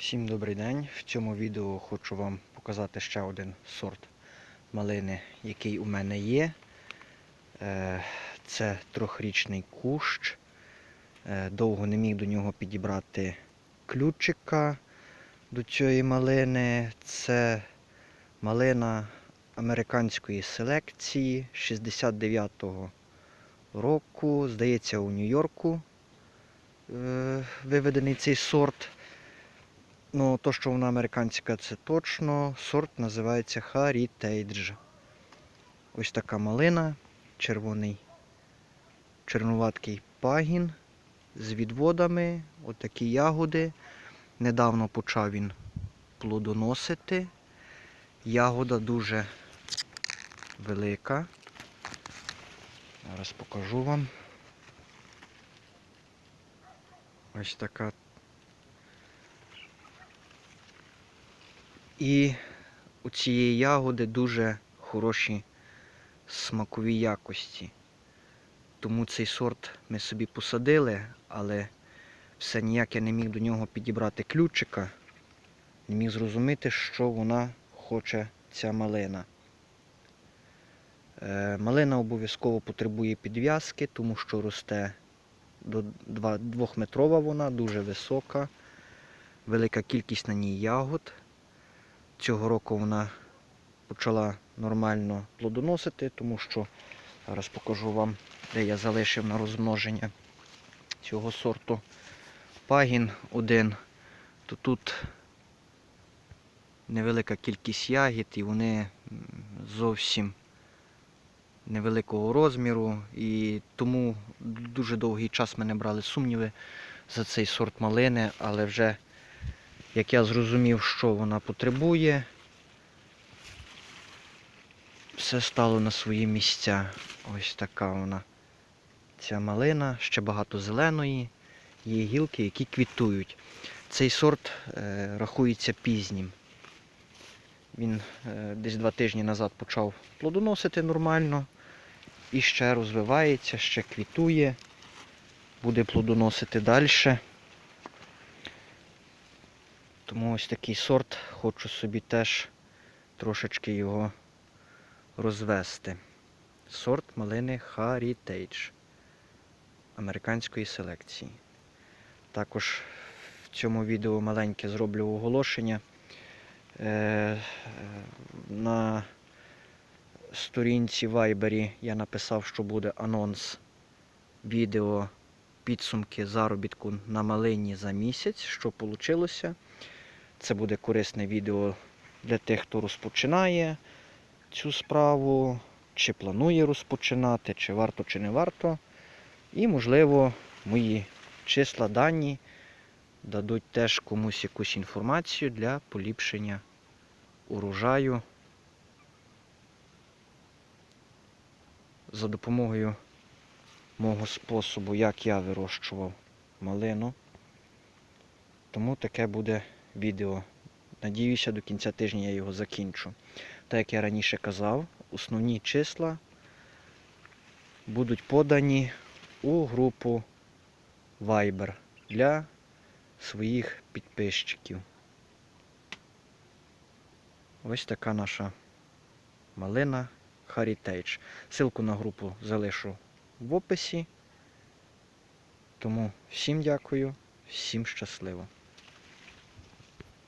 Всім добрий день. В цьому відео хочу вам показати ще один сорт малини, який у мене є. Е, Це трьохрічний кущ. Е, Довго не міг до нього підібрати ключика до цієї малини. Це малина американської селекції 69-го року. Здається, у Нью-Йорку е, виведений цей сорт. Ну, то, що вона американська, це точно. Сорт називається Heritage. Ось така малина, червоний чернуваткий пагін з відводами, отакі ягоди. Недавно почав він плодоносити. Ягода дуже велика. Зараз покажу вам. Ось така І у цієї ягоди дуже хороші смакові якості. Тому цей сорт ми собі посадили, але все ніяк я не міг до нього підібрати ключика, не міг зрозуміти, що вона хоче ця малина. Е, Малина обов'язково потребує підв'язки, тому що росте до 2-метрова вона, дуже висока, велика кількість на ній ягод. Цього року вона почала нормально плодоносити, тому що зараз покажу вам, де я залишив на розмноження цього сорту пагін один, то тут невелика кількість ягід і вони зовсім невеликого розміру. І тому дуже довгий час ми не брали сумніви за цей сорт малини, але вже як я зрозумів, що вона потребує, все стало на свої місця. Ось така вона. Ця малина, ще багато зеленої, є гілки, які квітують. Цей сорт е, рахується пізнім. Він е, десь два тижні назад почав плодоносити нормально і ще розвивається, ще квітує, буде плодоносити далі. Тому ось такий сорт, хочу собі теж трошечки його розвести. Сорт малини Heritage американської селекції. Також в цьому відео маленьке зроблю оголошення. Е, На сторінці Viber я написав, що буде анонс відео підсумки заробітку на малині за місяць, що вийшло. Це буде корисне відео для тих, хто розпочинає цю справу, чи планує розпочинати, чи варто, чи не варто. І, можливо, мої числа дані дадуть теж комусь якусь інформацію для поліпшення урожаю за допомогою мого способу, як я вирощував малину. Тому таке буде відео. Надіюся, до кінця тижня я його закінчу. Так як я раніше казав, основні числа будуть подані у групу Viber для своїх підписчиків. Ось така наша малина Heritage. Силку на групу залишу в описі. Тому всім дякую, всім щасливо.